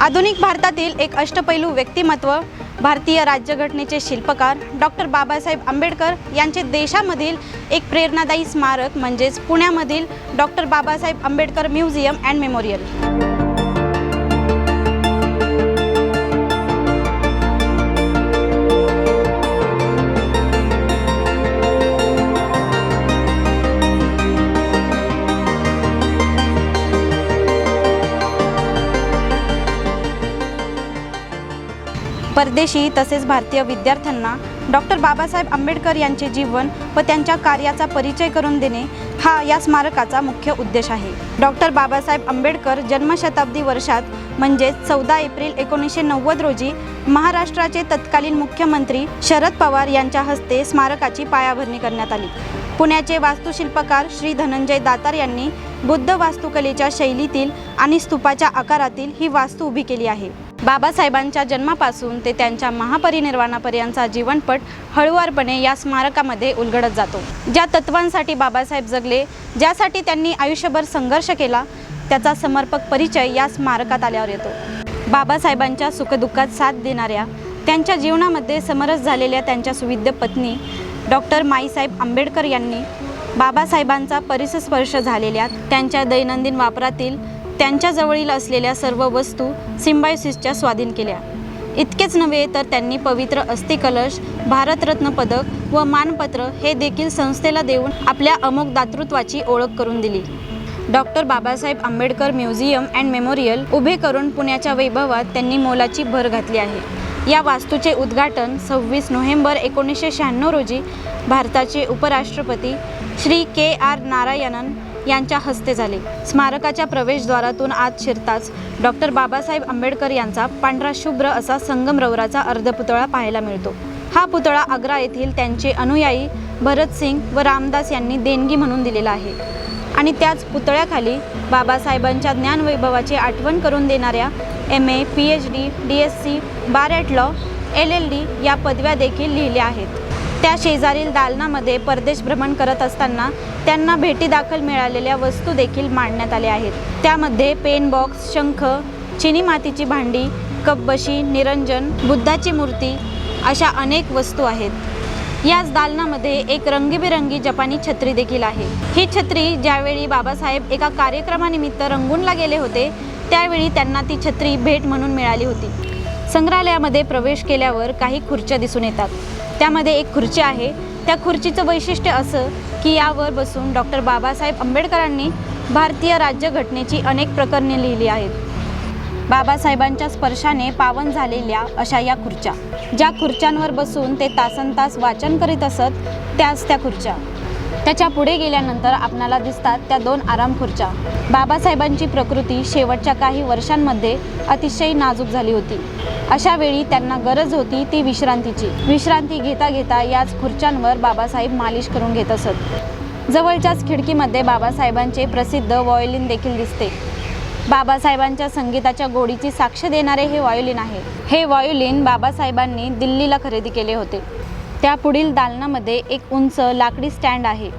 आधुनिक भारतातील एक अष्टपैलू व्यक्तिमत्व भारतीय राज्यघटनेचे शिल्पकार डॉक्टर बाबासाहेब आंबेडकर यांचे देशामधील एक प्रेरणादायी स्मारक म्हणजेच पुण्यामधील doctor Babasaheb Ambedkar museum and memorial. परदेशी तसेच भारतीय विद्यार्थ्यांना डॉक्टर बाबासाहेब आंबेडकर यांचे जीवन व त्यांच्या कार्याचा परिचय करून देणे हा या स्मारकाचा मुख्य उद्देश आहे. डॉक्टर बाबासाहेब आंबेडकर जन्मशताब्दी वर्षात म्हणजेच चौदा एप्रिल एकोणीसशे नव्वद रोजी महाराष्ट्राचे तत्कालीन मुख्यमंत्री शरद पवार यांच्या हस्ते स्मारकाची पायाभरणी करण्यात आली. पुण्याचे वास्तुशिल्पकार श्री धनंजय दातार यांनी बुद्ध वास्तुकलेच्या शैलीतील आणि स्तूपाच्या आकारातील ही वास्तू उभी केली आहे. बाबासाहेबांच्या जन्मापासून ते त्यांच्या महापरिनिर्वाणापर्यंतचा जीवनपट हळुवारपणे या स्मारकामध्ये उलगडत जातो. ज्या तत्वांसाठी बाबासाहेब जगले ज्यासाठी त्यांनी आयुष्यभर संघर्ष केला त्याचा समर्पक परिचय या स्मारकात आल्यावर येतो. बाबासाहेबांच्या सुखदुःखात साथ देणाऱ्या त्यांच्या जीवनामध्ये समरस झालेल्या त्यांच्या सुविद्य पत्नी डॉक्टर माईसाहेब आंबेडकर यांनी बाबासाहेबांचा परिसस्पर्श झालेल्या त्यांच्या दैनंदिन वापरातील त्यांच्याजवळील असलेल्या सर्व वस्तू सिम्बायोसिसच्या स्वाधीन केल्या. इतकेच नव्हे तर त्यांनी पवित्र अस्थिकलश भारतरत्न पदक व मानपत्र हे देखील संस्थेला देऊन आपल्या अमोघ दातृत्वाची ओळख करून दिली. Doctor Babasaheb Ambedkar museum and memorial उभे करून पुण्याच्या वैभवात त्यांनी मोलाची भर घातली आहे. या वास्तूचे उद्घाटन सव्वीस नोव्हेंबर एकोणीसशे शहाण्णव रोजी भारताचे उपराष्ट्रपती श्री के आर नारायणन यांच्या हस्ते झाले. स्मारकाच्या प्रवेशद्वारातून आत शिरताच डॉक्टर बाबासाहेब आंबेडकर यांचा पांढरा शुभ्र असा संगमरवराचा अर्धपुतळा पाहायला मिळतो. हा पुतळा आग्रा येथील त्यांचे अनुयायी भरत सिंग व रामदास यांनी देणगी म्हणून दिलेला आहे. आणि त्याच पुतळ्याखाली बाबासाहेबांच्या ज्ञानवैभवाची आठवण करून देणाऱ्या M A P H D D S C bar at law L L D या पदव्या देखील लिहिल्या आहेत. त्या शेजारील दालनामध्ये परदेश भ्रमण करत असताना त्यांना भेटीदाखल मिळालेल्या वस्तू देखील मांडण्यात आल्या आहेत. त्यामध्ये पेन बॉक्स शंख चिनी मातीची भांडी कपबशी निरंजन बुद्धाची मूर्ती अशा अनेक वस्तू आहेत. याच दालनामध्ये एक रंगीबेरंगी जपानी छत्री देखील आहे. ही छत्री ज्यावेळी बाबासाहेब एका कार्यक्रमानिमित्त रंगूनला गेले होते त्यावेळी त्यांना ती छत्री भेट म्हणून मिळाली होती. संग्रहालयामध्ये प्रवेश केल्यावर काही खुर्च्या दिसून येतात. त्यामध्ये एक खुर्ची आहे. त्या खुर्चीचं वैशिष्ट्य असं की यावर बसून डॉक्टर बाबासाहेब आंबेडकरांनी भारतीय राज्यघटनेची अनेक प्रकरणे लिहिली आहेत. बाबासाहेबांच्या स्पर्शाने पावन झालेल्या अशा या खुर्च्या. ज्या खुर्च्यांवर बसून ते तासन तास वाचन करीत असत त्याच त्या खुर्च्या. त्याच्या पुढे गेल्यानंतर आपणाला दिसतात त्या दोन आराम खुर्च्या. बाबासाहेबांची प्रकृती शेवटच्या काही वर्षांमध्ये अतिशय नाजूक झाली होती. अशा वेळी त्यांना गरज होती ती विश्रांतीची. विश्रांती घेता घेता याच खुर्च्यांवर बाबासाहेब मालिश करून घेत असत. जवळच्याच खिडकीमध्ये बाबासाहेबांचे प्रसिद्ध व्हायोलिन देखील दिसते. बाबासाहेबांच्या संगीताच्या गोडीची साक्ष देणारे हे व्हायोलिन आहे. हे व्हायोलिन बाबासाहेबांनी दिल्लीला खरेदी केले होते. त्या पुढील दालनामध्ये एक उंच लाकडी स्टँड आहे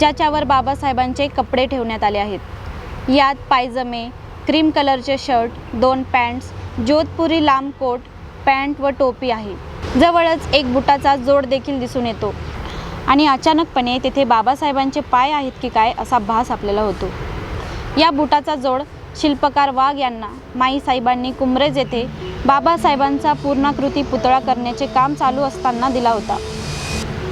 ज्याच्यावर बाबासाहेबांचे कपडे ठेवण्यात आले आहेत. यात पायजमे क्रीम कलरचे शर्ट दोन पॅन्ट्स जोधपुरी लांब कोट पॅन्ट व टोपी आहे. जवळच एक बुटाचा जोड देखील दिसून येतो आणि अचानकपणे तेथे बाबासाहेबांचे पाय आहेत की काय असा भास आपल्याला होतो. या बुटाचा जोड शिल्पकार वाघ यांना माई साहेबांनी कुंभरेज येथे बाबासाहेबांचा पूर्णाकृती पुतळा करण्याचे काम चालू असताना दिला होता.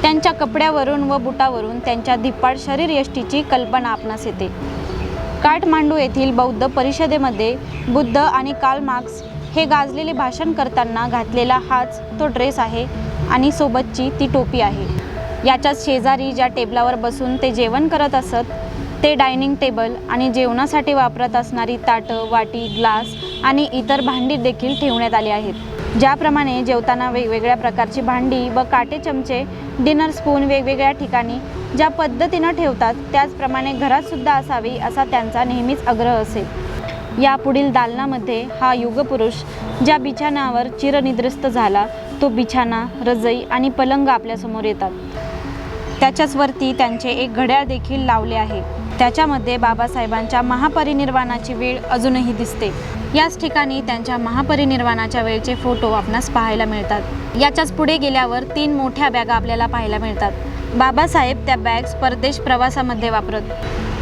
त्यांच्या कपड्यावरून व बुटावरून त्यांच्या धिप्पाड शरीर यष्टीची कल्पना आपणास येते. काठमांडू येथील बौद्ध परिषदेमध्ये बुद्ध आणि कार्ल मार्क्स हे गाजलेले भाषण करताना घातलेला हाच तो ड्रेस आहे आणि सोबतची ती टोपी आहे. याच्याच शेजारी ज्या टेबलावर बसून ते जेवण करत असत ते डायनिंग टेबल आणि जेवणासाठी वापरत असणारी ताटं वाटी ग्लास आणि इतर भांडी देखील ठेवण्यात आली आहेत. ज्याप्रमाणे जेवताना वेगवेगळ्या प्रकारची भांडी व काटे चमचे डिनर स्पून वेगवेगळ्या ठिकाणी ज्या पद्धतीनं ठेवतात त्याचप्रमाणे घरातसुद्धा असावी असा त्यांचा नेहमीच आग्रह असेल या पुढील दालनामध्ये हा युगपुरुष ज्या बिछाणावर चिरनिद्रस्त झाला तो बिछाना रजई आणि पलंग आपल्यासमोर येतात. त्याच्याच वरती त्यांचे एक घड्याळ देखील लावले आहे. त्याच्यामध्ये बाबासाहेबांच्या महापरिनिर्वाणाची वेळ अजूनही दिसते. याच ठिकाणी त्यांच्या महापरिनिर्वाणाच्या वेळचे फोटो आपणास पाहायला मिळतात. याच्याच पुढे गेल्यावर तीन मोठ्या बॅगा आपल्याला पाहायला मिळतात. बाबासाहेब त्या बॅग्स परदेश प्रवासामध्ये वापरत.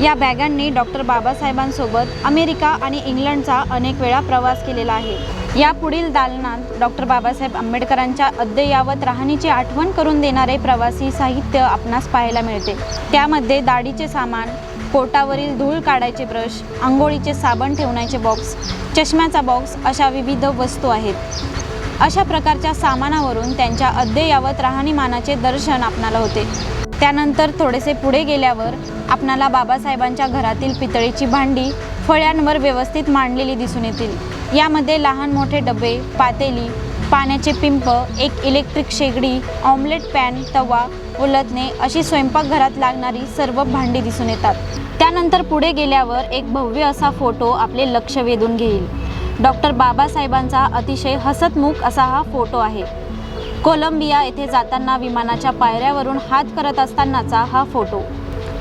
या बॅगांनी डॉक्टर बाबासाहेबांसोबत अमेरिका आणि इंग्लंडचा अनेक वेळा प्रवास केलेला आहे. या पुढील दालनात डॉक्टर बाबासाहेब आंबेडकरांच्या अद्ययावत राहणीची आठवण करून देणारे प्रवासी साहित्य आपणास पाहायला मिळते. त्यामध्ये दाढीचे सामान पोटावरील धूळ काढायचे ब्रश आंघोळीचे साबण ठेवण्याचे बॉक्स चष्म्याचा बॉक्स अशा विविध वस्तू आहेत. अशा प्रकारच्या सामानावरून त्यांच्या अद्ययावत राहणीमानाचे दर्शन आपणाला होते. त्यानंतर थोडेसे पुढे गेल्यावर आपणाला बाबासाहेबांच्या घरातील पितळेची भांडी फळ्यांवर व्यवस्थित मांडलेली दिसून येतील. यामध्ये लहान मोठे डबे पातेली पाण्याचे पिंप एक इलेक्ट्रिक शेगडी ऑमलेट पॅन तवा उलटणे अशी स्वयंपाकघरात लागणारी सर्व भांडी दिसून येतात. त्यानंतर पुढे गेल्यावर एक भव्य असा फोटो आपले लक्ष वेधून घेईल. डॉक्टर बाबासाहेबांचा अतिशय हसतमुख असा हा फोटो आहे. कोलंबिया येथे जाताना विमानाच्या पायऱ्यावरून हात करत असतानाचा हा फोटो.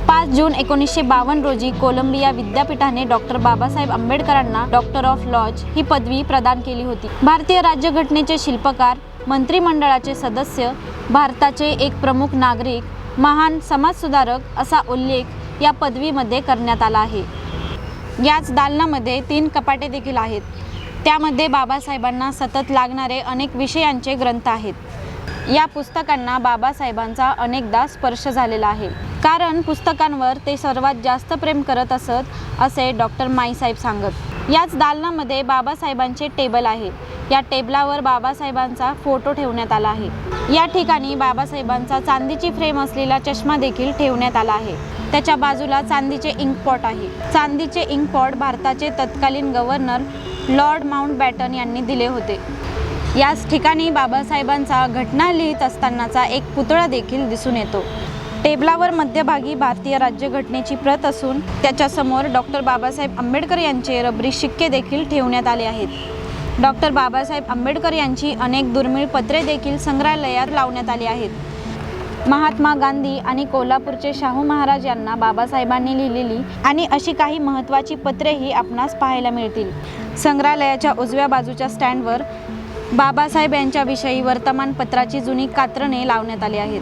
पाच जून एकोणीसशे बावन्न रोजी कोलंबिया विद्यापीठाने डॉक्टर बाबासाहेब आंबेडकरांना डॉक्टर ऑफ लॉज ही पदवी प्रदान केली होती. भारतीय राज्यघटनेचे शिल्पकार मंत्रिमंडळाचे सदस्य भारताचे एक प्रमुख नागरिक महान समाजसुधारक असा उल्लेख या पदवीमध्ये करण्यात आला आहे. याच दालनामध्ये तीन कपाटे देखील आहेत. त्यामध्ये बाबासाहेबांना सतत लागणारे अनेक विषयांचे ग्रंथ आहेत. या पुस्तकांना बाबासाहेबांचा अनेकदा स्पर्श झालेला आहे. कारण पुस्तकांवर ते सर्वात जास्त प्रेम करत असत असे डॉक्टर माईसाहेब सांगत. याच दालनामध्ये बाबासाहेबांचे टेबल आहे. या टेबलावर बाबासाहेबांचा फोटो ठेवण्यात आला आहे. या ठिकाणी बाबासाहेबांचा चांदीची फ्रेम असलेला चष्मा देखील ठेवण्यात आला आहे. त्याच्या बाजूला चांदीचे इंकपॉट आहे. चांदीचे इंकपॉट भारताचे तत्कालीन गव्हर्नर लॉर्ड माउंट बॅटन यांनी दिले होते. याच ठिकाणी बाबासाहेबांचा घटना लिहित असतानाचा एक पुतळा देखील दिसून येतो. टेबलावर मध्यभागी भारतीय राज्यघटनेची प्रत असून त्याच्यासमोर डॉक्टर बाबासाहेब आंबेडकर यांचे रबरी शिक्के देखील ठेवण्यात आले आहेत. डॉक्टर बाबासाहेब आंबेडकर यांची अनेक दुर्मिळ पत्रे देखील संग्रहालयात लावण्यात आली आहेत. महात्मा गांधी आणि कोल्हापूरचे शाहू महाराज यांना बाबासाहेबांनी लिहिलेली आणि अशी काही महत्त्वाची पत्रेही आपणास पाहायला मिळतील. संग्रहालयाच्या उजव्या बाजूच्या स्टँडवर बाबासाहेब यांच्याविषयी वर्तमानपत्राची जुनी कात्रणे लावण्यात आली आहेत.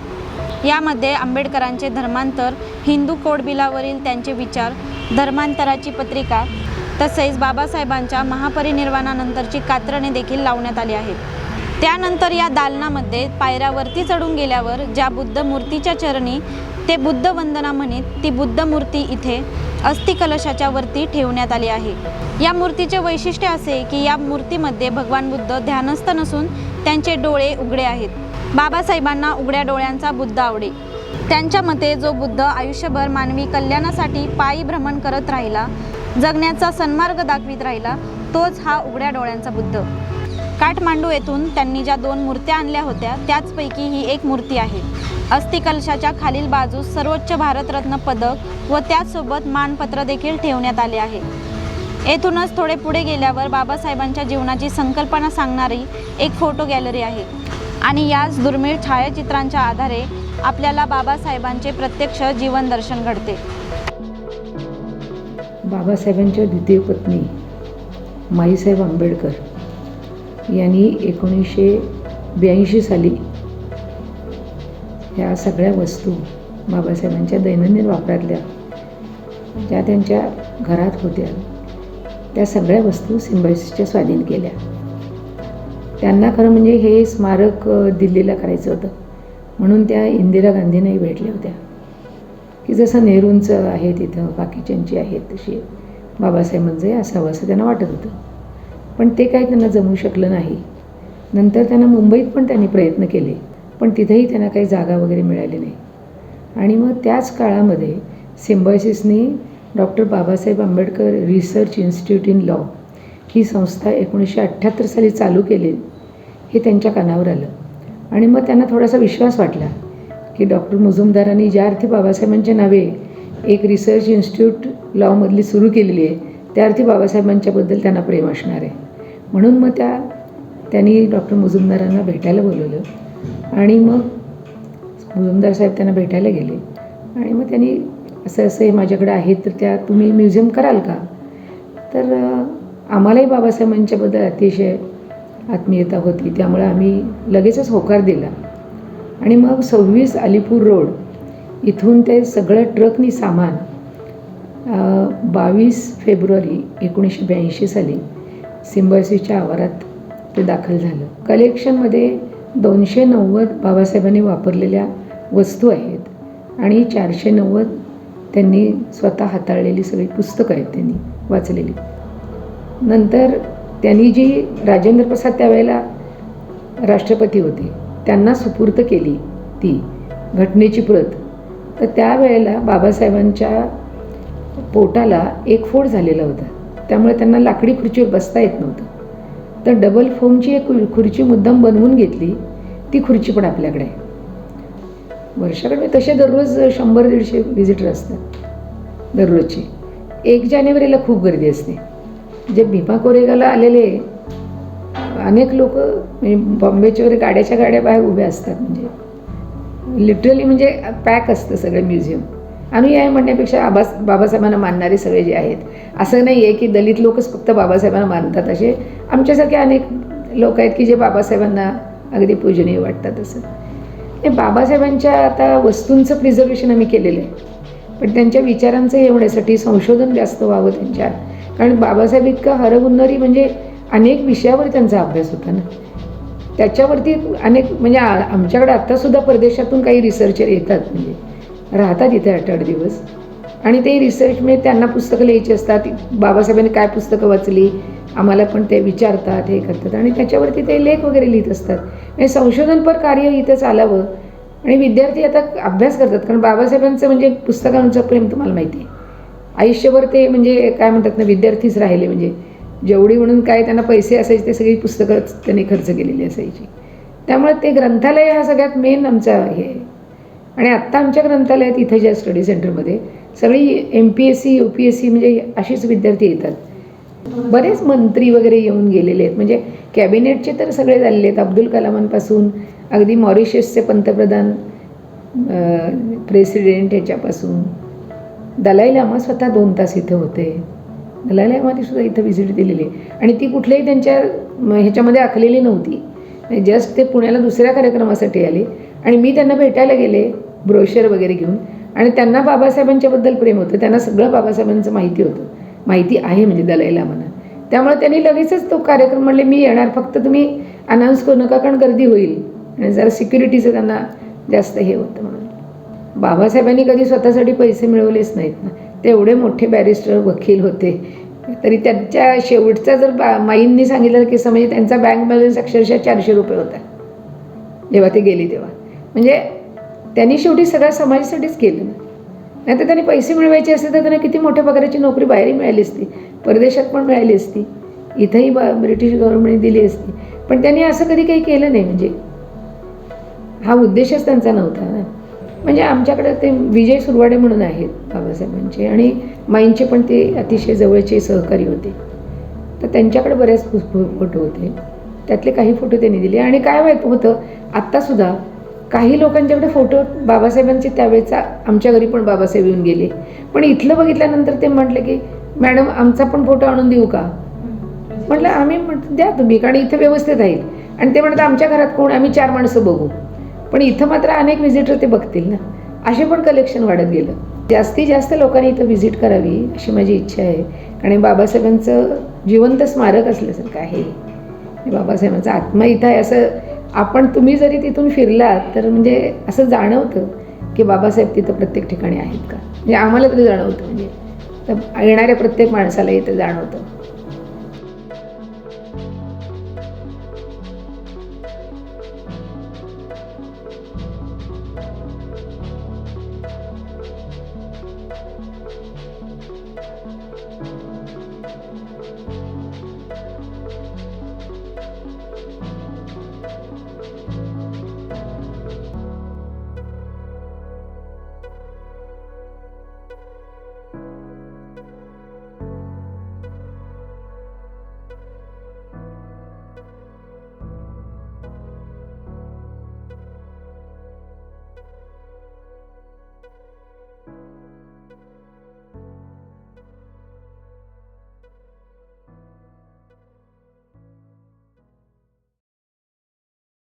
यामध्ये आंबेडकरांचे धर्मांतर हिंदू कोड बिलावरील त्यांचे विचार धर्मांतराची पत्रिका तसेच बाबासाहेबांच्या महापरिनिर्वाणानंतरची कात्रणे देखील लावण्यात आली आहेत. त्यानंतर या दालनामध्ये पायऱ्यावरती चढून गेल्यावर ज्या बुद्ध मूर्तीच्या चरणी ते बुद्ध वंदना म्हणीत ती बुद्ध मूर्ती इथे अस्थिकलशाच्या वरती ठेवण्यात आली आहे. या मूर्तीचे वैशिष्ट्य असे की या मूर्तीमध्ये भगवान बुद्ध ध्यानस्थ नसून त्यांचे डोळे उघडे आहेत. बाबासाहेबांना उघड्या डोळ्यांचा बुद्ध आवडे. त्यांच्या मते जो बुद्ध आयुष्यभर मानवी कल्याणासाठी पायी भ्रमण करत राहिला जगण्याचा सन्मार्ग दाखवित राहिला तोच हा उघड्या डोळ्यांचा बुद्ध. काठमांडू येथून त्यांनी ज्या दोन मूर्त्या आणल्या होत्या त्याचपैकी ही एक मूर्ती आहे. अस्थिकलशाच्या खालील बाजूस सर्वोच्च भारतरत्न पदक व त्याचसोबत मानपत्र देखील ठेवण्यात आले आहे. येथूनच थोडे पुढे गेल्यावर बाबासाहेबांच्या जीवनाची संकल्पना सांगणारी एक फोटो गॅलरी आहे. आणि याच दुर्मिळ छायाचित्रांच्या आधारे आपल्याला बाबासाहेबांचे प्रत्यक्ष जीवन दर्शन घडते. बाबासाहेबांच्या द्वितीय पत्नी माईसाहेब आंबेडकर यांनी एकोणीसशे ब्याऐंशी साली ह्या सगळ्या वस्तू बाबासाहेबांच्या दैनंदिन वापरातल्या ज्या त्यांच्या घरात होत्या त्या सगळ्या वस्तू सिम्बायसिसच्या स्वाधीन केल्या. त्यांना खरं म्हणजे हे स्मारक दिल्लीला करायचं होतं. म्हणून त्या इंदिरा गांधींनाही भेटल्या होत्या. की जसं नेहरूंचं आहे तिथं बाकीच्यांची आहेत तशी बाबासाहेबांचंही असावं असं त्यांना वाटत होतं. पण ते काय त्यांना जमू शकलं नाही. नंतर त्यांना मुंबईत पण त्यांनी प्रयत्न केले पण तिथेही त्यांना काही जागा वगैरे मिळाली नाही. आणि मग त्याच काळामध्ये सिम्बॉयसिसनी doctor Babasaheb Ambedkar research institute in law ही संस्था एकोणीसशे अठ्ठ्याहत्तर साली चालू केली. हे त्यांच्या कानावर आलं. आणि मग त्यांना थोडासा विश्वास वाटला की डॉक्टर मुजुमदारांनी ज्या अर्थी बाबासाहेबांच्या नावे एक रिसर्च इन्स्टिट्यूट लॉमधली सुरू केलेली आहे त्या अर्थी बाबासाहेबांच्याबद्दल त्यांना प्रेम असणार आहे. म्हणून मग त्या त्यांनी डॉक्टर मुजुमदारांना भेटायला बोलवलं आणि मग मुजुमदार साहेब त्यांना भेटायला गेले. आणि मग त्यांनी असं असं हे माझ्याकडे आहे तर त्या तुम्ही म्युझियम कराल का? तर आम्हालाही बाबासाहेबांच्याबद्दल अतिशय आत्मीयता होती. त्यामुळे आम्ही लगेचच होकार दिला. आणि मग सव्वीस अलीपूर रोड इथून ते सगळं ट्रकनी सामान बावीस फेब्रुवारी एकोणीसशे ब्याऐंशी साली सिम्बॉयसीच्या आवारात ते दाखल झालं. कलेक्शनमध्ये दोनशे नव्वद बाबासाहेबांनी वापरलेल्या वस्तू आहेत आणि चारशे नव्वद त्यांनी स्वतः हाताळलेली सगळी पुस्तकं आहेत त्यांनी वाचलेली. नंतर त्यांनी जी राजेंद्र प्रसाद त्यावेळेला राष्ट्रपती होते त्यांना सुपूर्त केली ती घटनेची प्रत. तर त्यावेळेला बाबासाहेबांच्या पोटाला एक फोड झालेला होता. त्यामुळे त्यांना लाकडी खुर्चीवर बसता येत नव्हतं. तर डबल फोमची एक खुर्ची मुद्दाम बनवून घेतली ती खुर्ची पण आपल्याकडे आहे. वर्षाकडे म्हणजे तसे दररोज शंभर दीडशे व्हिजिटर असतात दररोजचे. एक जानेवारीला खूप गर्दी असते. जे भीमा कोरेगावला आलेले अनेक लोक म्हणजे बॉम्बेच्या वगैरे गाड्याच्या गाड्या बाहेर उभ्या असतात म्हणजे. लिटरली म्हणजे पॅक असतं सगळं म्युझियम आम्ही आहे म्हणण्यापेक्षा आबास बाबासाहेबांना मानणारे सगळे जे आहेत असं नाही आहे की दलित लोकच फक्त बाबासाहेबांना मानतात असे. आमच्यासारखे अनेक लोक आहेत की जे बाबासाहेबांना अगदी पूजनीय वाटतात असं. हे बाबासाहेबांच्या आता वस्तूंचं प्रिझर्वेशन आम्ही केलेलं आहे. पण त्यांच्या विचारांचं हे होण्यासाठी संशोधन जास्त व्हावं त्यांच्यात कारण बाबासाहेब इतका हरहुन्नरी म्हणजे अनेक विषयावर त्यांचा अभ्यास होता ना. त्याच्यावरती अनेक म्हणजे आ- आमच्याकडे आत्तासुद्धा परदेशातून काही रिसर्चर येतात म्हणजे. राहतात इथे आठ आठ दिवस. आणि ते रिसर्च म्हणजे त्यांना पुस्तकं लिहायची असतात. बाबासाहेबांनी काय पुस्तकं वाचली आम्हाला पण ते विचारतात हे करतात. आणि त्याच्यावरती ते लेख वगैरे लिहित असतात. म्हणजे संशोधनपर कार्य इथं चालावं. आणि विद्यार्थी आता अभ्यास करतात. कारण बाबासाहेबांचं म्हणजे पुस्तकांचं प्रेम तुम्हाला माहिती आहे. आयुष्यभर ते म्हणजे काय म्हणतात ना विद्यार्थीच राहिले. म्हणजे जेवढी म्हणून काय त्यांना पैसे असायचे ते सगळी पुस्तकंच त्यांनी खर्च केलेली असायची. त्यामुळे ते ग्रंथालय हा सगळ्यात मेन आमचा हे. आहे आणि आत्ता आमच्या ग्रंथालयात इथे ज्या स्टडी सेंटरमध्ये सगळी M P S C U P S C म्हणजे अशीच विद्यार्थी येतात. बरेच मंत्री वगैरे येऊन गेलेले आहेत. म्हणजे कॅबिनेटचे तर सगळे झालेले आहेत. अब्दुल कलामांपासून अगदी मॉरिशसचे पंतप्रधान प्रेसिडेंट ह्याच्यापासून दलाई लामा स्वतः दोन तास इथे होते. दलाई लामाने सुद्धा इथं व्हिजिट दिलेली. आहे आणि ती कुठल्याही त्यांच्या म, ह्याच्यामध्ये आखलेली नव्हती. जस्ट ते पुण्याला दुसऱ्या कार्यक्रमासाठी आले. आणि मी त्यांना भेटायला गेले ब्रोशर वगैरे घेऊन. आणि त्यांना बाबासाहेबांच्याबद्दल प्रेम होतं. त्यांना सगळं बाबासाहेबांचं माहिती होतं. माहिती आहे म्हणजे दलाई लामांना त्यामुळे त्यांनी लगेचच तो कार्यक्रम म्हणले मी येणार. फक्त तुम्ही अनाऊन्स करू नका कारण गर्दी होईल. आणि जरा सिक्युरिटीचं त्यांना जास्त हे होतं म्हणून. बाबासाहेबांनी कधी स्वतःसाठी पैसे मिळवलेच नाहीत ना. ते एवढे मोठे बॅरिस्टर वकील होते. तरी त्यांच्या शेवटचा जर बा माईंनी सांगितलं की म्हणजे त्यांचा बँक बॅलन्स अक्षरशः चारशे रुपये होता. जेव्हा ते गेली तेव्हा. म्हणजे त्यांनी शेवटी सगळ्या समाजासाठीच केलं ना. नाही तर त्यांनी पैसे मिळवायचे असते तर त्यांना किती मोठ्या पगाराची नोकरी बाहेरही मिळाली असती. परदेशात पण मिळाली असती. इथंही ब ब्रिटिश गव्हर्नमेंटने दिली असती. पण त्यांनी असं कधी काही केलं नाही. म्हणजे हा उद्देशच त्यांचा नव्हता ना. म्हणजे आमच्याकडे ते विजय सुरवाडे म्हणून आहेत बाबासाहेबांचे आणि माईंचे पण ते अतिशय जवळचे सहकारी होते. तर त्यांच्याकडे बरेच फो- फोटो होते. त्यातले काही फोटो त्यांनी दिले. आणि काय माहीत होतं आत्तासुद्धा काही लोकांच्याकडे फोटो बाबासाहेबांचे त्यावेळेचा आमच्या घरी पण बाबासाहेब येऊन गेले. पण इथलं बघितल्यानंतर ते म्हटले की मॅडम आमचा पण फोटो आणून देऊ का? म्हटलं आम्ही म्हटलं द्या तुम्ही कारण इथं व्यवस्थित राहील आणि ते म्हणतात आमच्या घरात कोण? आम्ही चार माणसं बघू. पण इथं मात्र अनेक व्हिजिटर ते बघतील ना. असे पण कलेक्शन वाढत गेलं. जास्तीत जास्त लोकांनी इथं व्हिजिट करावी अशी माझी इच्छा आहे. आणि बाबासाहेबांचं जिवंत स्मारक असल्यासारखं आहे. बाबासाहेबांचा आत्मा इथं आहे असं आपण तुम्ही जरी तिथून फिरलात तर म्हणजे असं जाणवतं की बाबासाहेब तिथं प्रत्येक ठिकाणी आहेत का? म्हणजे आम्हाला तरी जाणवतं. म्हणजे तर येणाऱ्या प्रत्येक माणसाला इथं जाणवतं.